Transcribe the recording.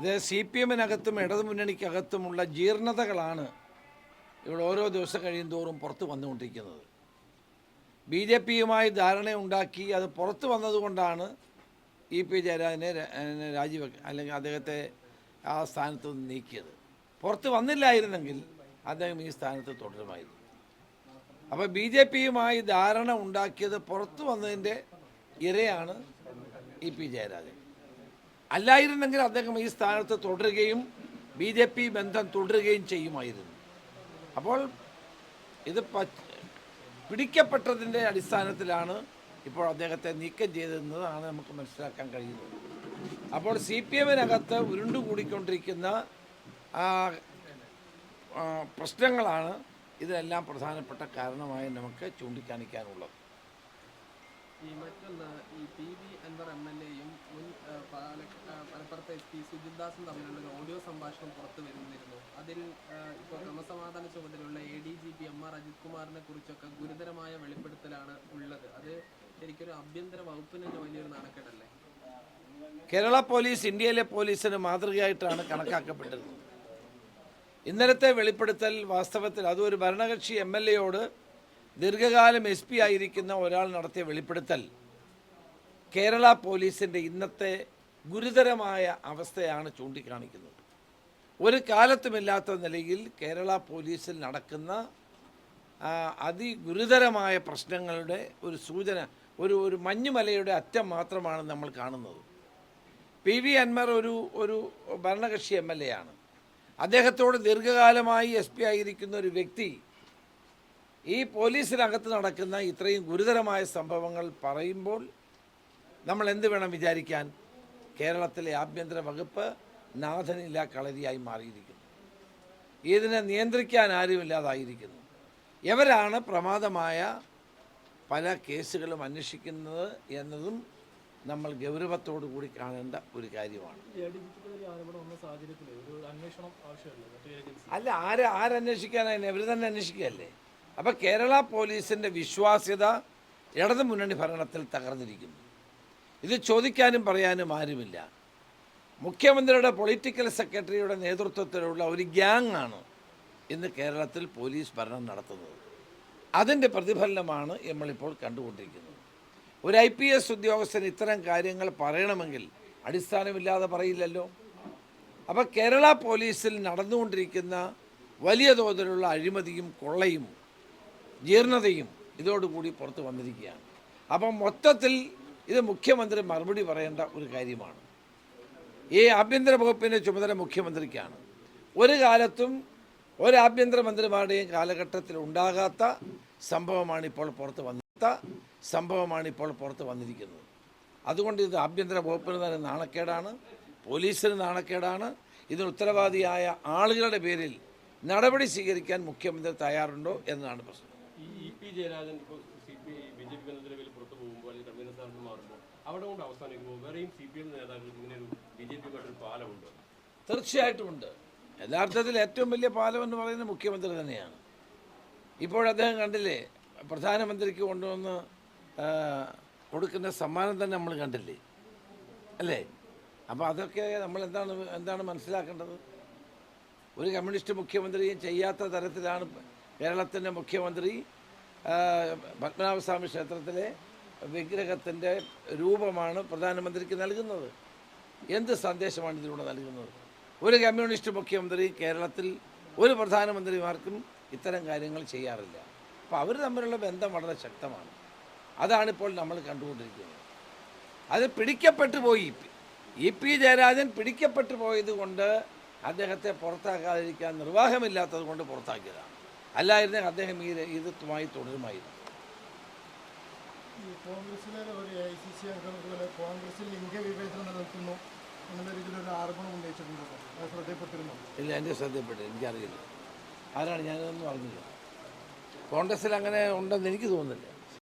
ഇത് C P എമ്മിനകത്തും ഇടതുമുന്നണിക്കകത്തുമുള്ള ജീർണതകളാണ് ഇവിടെ ഓരോ ദിവസം കഴിയും തോറും പുറത്ത് വന്നുകൊണ്ടിരിക്കുന്നത്. ബി ജെ പിയുമായി ധാരണയുണ്ടാക്കി അത് പുറത്ത് വന്നതുകൊണ്ടാണ് ഇ പി ജയരാജനെ രാജിവെക്ക അല്ലെങ്കിൽ അദ്ദേഹത്തെ ആ സ്ഥാനത്ത് നിന്ന് നീക്കിയത്. പുറത്ത് വന്നില്ലായിരുന്നെങ്കിൽ അദ്ദേഹം ഈ സ്ഥാനത്ത് തുടരുമായിരുന്നു. അപ്പോൾ ബി ജെ പിയുമായി ധാരണ ഉണ്ടാക്കിയത് പുറത്തു വന്നതിന്റെ ഇരയാണ് ഇ പി ജയരാജൻ. അല്ലായിരുന്നെങ്കിൽ അദ്ദേഹം ഈ സ്ഥാനത്ത് തുടരുകയും ബി ജെ പി ബന്ധം തുടരുകയും ചെയ്യുമായിരുന്നു. അപ്പോൾ ഇത് പിടിക്കപ്പെട്ടതിന്റെ അടിസ്ഥാനത്തിലാണ് ഇപ്പോൾ അദ്ദേഹത്തെ നീക്കം ചെയ്തതെന്നതാണ് നമുക്ക് മനസ്സിലാക്കാൻ കഴിയുന്നത്. അപ്പോൾ സി പി എമ്മിനകത്ത് ഉരുണ്ടുകൂടിക്കൊണ്ടിരിക്കുന്ന പ്രശ്നങ്ങളാണ് ഇതിനെല്ലാം പ്രധാനപ്പെട്ട കാരണമായി നമുക്ക് ചൂണ്ടിക്കാണിക്കാനുള്ളത്. മറ്റൊന്ന് ഈ P V Anvar M L എയും മുൻ മലപ്പുറത്തെ എസ് പി തമ്മിലുള്ള ഒരു ഓഡിയോ സംഭാഷണം പുറത്തു വരുന്നിരുന്നു. അതിൽ ഇപ്പോൾ ക്രമസമാധാന ചുമതലയുള്ള A D G P M R Ajith കുമാറിനെ കുറിച്ചൊക്കെ ഗുരുതരമായ വെളിപ്പെടുത്തലാണ് ഉള്ളത്. അത് ശരിക്കൊരു ആഭ്യന്തര വകുപ്പിന് തന്നെ വലിയൊരു നാണക്കേടല്ലേ? കേരള പോലീസ് ഇന്ത്യയിലെ പോലീസിന് മാതൃകയായിട്ടാണ് കണക്കാക്കപ്പെട്ടത്. ഇന്നലത്തെ വെളിപ്പെടുത്തൽ വാസ്തവത്തിൽ അതും ഒരു ഭരണകക്ഷി എം എൽ എയോട് ദീർഘകാലം എസ് പി ആയിരിക്കുന്ന ഒരാൾ നടത്തിയ വെളിപ്പെടുത്തൽ. കേരള പോലീസിന്റെ ഇന്നത്തെ ഗുരുതരമായ അവസ്ഥയാണ് ചൂണ്ടിക്കാണിക്കുന്നത്. ഒരു കാലത്തുമില്ലാത്ത നിലയിൽ കേരള പോലീസിൽ നടക്കുന്ന അതിഗുരുതരമായ പ്രശ്നങ്ങളുടെ ഒരു സൂചന ഒരു ഒരു മഞ്ഞുമലയുടെ അറ്റം മാത്രമാണ് നമ്മൾ കാണുന്നത്. പി വി അൻവർ ഒരു ഒരു ഭരണകക്ഷി എം എൽ എ ആണ്. അദ്ദേഹത്തോട് ദീർഘകാലമായി എസ് പി ആയിരിക്കുന്ന ഒരു വ്യക്തി ഈ പോലീസിനകത്ത് നടക്കുന്ന ഇത്രയും ഗുരുതരമായ സംഭവങ്ങൾ പറയുമ്പോൾ നമ്മൾ എന്ത് വേണം വിചാരിക്കാൻ? കേരളത്തിലെ ആഭ്യന്തര വകുപ്പ് നാഥനില്ലാ കളരിയായി മാറിയിരിക്കുന്നു. ഇതിനെ നിയന്ത്രിക്കാൻ ആരുമില്ലാതായിരിക്കുന്നു. എവരാണ് പ്രമാദമായ പല കേസുകളും അന്വേഷിക്കുന്നത് എന്നതും നമ്മൾ ഗൗരവത്തോടു കൂടി കാണേണ്ട ഒരു കാര്യമാണ്. അല്ല ആര് ആരന്വേഷിക്കാനായി അവർ തന്നെ അന്വേഷിക്കുകയല്ലേ? അപ്പം കേരള പോലീസിന്റെ വിശ്വാസ്യത ഇടതു മുന്നണി ഭരണത്തിൽ തകർന്നിരിക്കുന്നു. ഇത് ചോദിക്കാനും പറയാനും ആരുമില്ല. മുഖ്യമന്ത്രിയുടെ പൊളിറ്റിക്കൽ സെക്രട്ടറിയുടെ നേതൃത്വത്തിലുള്ള ഒരു ഗ്യാങ് ആണ് ഇന്ന് കേരളത്തിൽ പോലീസ് ഭരണം നടത്തുന്നത്. അതിന്റെ പ്രതിഫലനമാണ് നമ്മളിപ്പോൾ കണ്ടുകൊണ്ടിരിക്കുന്നത്. ഒരു ഐ പി എസ് ഉദ്യോഗസ്ഥൻ ഇത്തരം കാര്യങ്ങൾ പറയണമെങ്കിൽ അടിസ്ഥാനമില്ലാതെ പറയില്ലല്ലോ. അപ്പോൾ കേരള പോലീസിൽ നടന്നുകൊണ്ടിരിക്കുന്ന വലിയ തോതിലുള്ള അഴിമതിയും കൊള്ളയും ജീർണതയും ഇതോടുകൂടി പുറത്തു വന്നിരിക്കുകയാണ്. അപ്പം മൊത്തത്തിൽ ഇത് മുഖ്യമന്ത്രി മറുപടി പറയേണ്ട ഒരു കാര്യമാണ്. ഈ ആഭ്യന്തര വകുപ്പിന്റെ ചുമതല മുഖ്യമന്ത്രിക്കാണ്. ഒരു കാലത്തും ഒരു ആഭ്യന്തരമന്ത്രിമാരുടെയും കാലഘട്ടത്തിൽ ഉണ്ടാകാത്ത സംഭവമാണ് ഇപ്പോൾ പുറത്ത് വന്ന സംഭവമാണ് ഇപ്പോൾ പുറത്ത് വന്നിരിക്കുന്നത്. അതുകൊണ്ട് ഇത് ആഭ്യന്തര വകുപ്പിന് തന്നെ നാണക്കേടാണ്. പോലീസിന് നാണക്കേടാണ്. ഇതിന് ഉത്തരവാദിയായ ആളുകളുടെ പേരിൽ നടപടി സ്വീകരിക്കാൻ മുഖ്യമന്ത്രി തയ്യാറുണ്ടോ എന്നതാണ് പ്രശ്നം. പി ബി ജെ പി ബന്ധത്തിന് പേരിൽ പുറത്തു പോകുമ്പോൾ അല്ലെങ്കിൽ കൺവീനർ സ്ഥാനത്ത് മാറുമ്പോൾ അവിടെ കൊണ്ട് അവസാനിക്കുമ്പോൾ വേറെയും സി പി എം നേതാക്കൾക്ക് ഇങ്ങനെ ഒരു ബി ജെ പിയുമായിട്ടൊരു പാലമുണ്ട്? തീർച്ചയായിട്ടും ഉണ്ട്. യഥാർത്ഥത്തിൽ ഏറ്റവും വലിയ പാലം എന്ന് പറയുന്നത് മുഖ്യമന്ത്രി തന്നെയാണ്. ഇപ്പോൾ അദ്ദേഹം കണ്ടില്ലേ പ്രധാനമന്ത്രിക്ക് കൊണ്ടുവന്ന് കൊടുക്കുന്ന സമ്മാനം തന്നെ നമ്മൾ കണ്ടില്ലേ? അല്ലേ? അപ്പോൾ അതൊക്കെ നമ്മൾ എന്താണ് എന്താണ് മനസ്സിലാക്കേണ്ടത്? ഒരു കമ്മ്യൂണിസ്റ്റ് മുഖ്യമന്ത്രിയും ചെയ്യാത്ത തരത്തിലാണ് കേരളത്തിന്റെ മുഖ്യമന്ത്രി പത്മനാഭസ്വാമി ക്ഷേത്രത്തിലെ വിഗ്രഹത്തിന്റെ രൂപമാണ് പ്രധാനമന്ത്രിക്ക് നൽകുന്നത്. എന്ത് സന്ദേശമാണ് ഇതിലൂടെ നൽകുന്നത്? ഒരു കമ്മ്യൂണിസ്റ്റ് മുഖ്യമന്ത്രി കേരളത്തിൽ ഒരു പ്രധാനമന്ത്രിമാർക്കും ഇത്തരം കാര്യങ്ങൾ ചെയ്യാറില്ല. അപ്പോൾ അവർ തമ്മിലുള്ള ബന്ധം വളരെ ശക്തമാണ്. അതാണിപ്പോൾ നമ്മൾ കണ്ടുകൊണ്ടിരിക്കുന്നത്. അത് പിടിക്കപ്പെട്ടു പോയി. ഇ പി ജയരാജൻ പിടിക്കപ്പെട്ടു പോയത് കൊണ്ട് അദ്ദേഹത്തെ പുറത്താക്കാതിരിക്കാൻ നിർവാഹമില്ലാത്തത് കൊണ്ട് പുറത്താക്കിയതാണ്. അല്ലായിരുന്നെങ്കിൽ അദ്ദേഹം ഈ ഇതുമായി തുടരുമായിരുന്നു. കോൺഗ്രസിലെ ഒരു എ ഐ സി സി അംഗം ഇതുപോലെ കോൺഗ്രസിൽ ലിംഗവിവേചനം നിലനിൽക്കുന്നു എന്നുള്ള രീതിയിലൊരു ആരോപണം ഉന്നയിച്ചിട്ടുണ്ട്. അത് ശ്രദ്ധയപ്പെട്ടിരുന്നു ഇല്ല എന്റെ ശ്രദ്ധപ്പെട്ടു എനിക്കറിയില്ല. ആരാണ്? ഞാനതൊന്നും അറിഞ്ഞില്ല. കോൺഗ്രസ്സിൽ അങ്ങനെ ഉണ്ടെന്ന് എനിക്ക് തോന്നുന്നില്ല.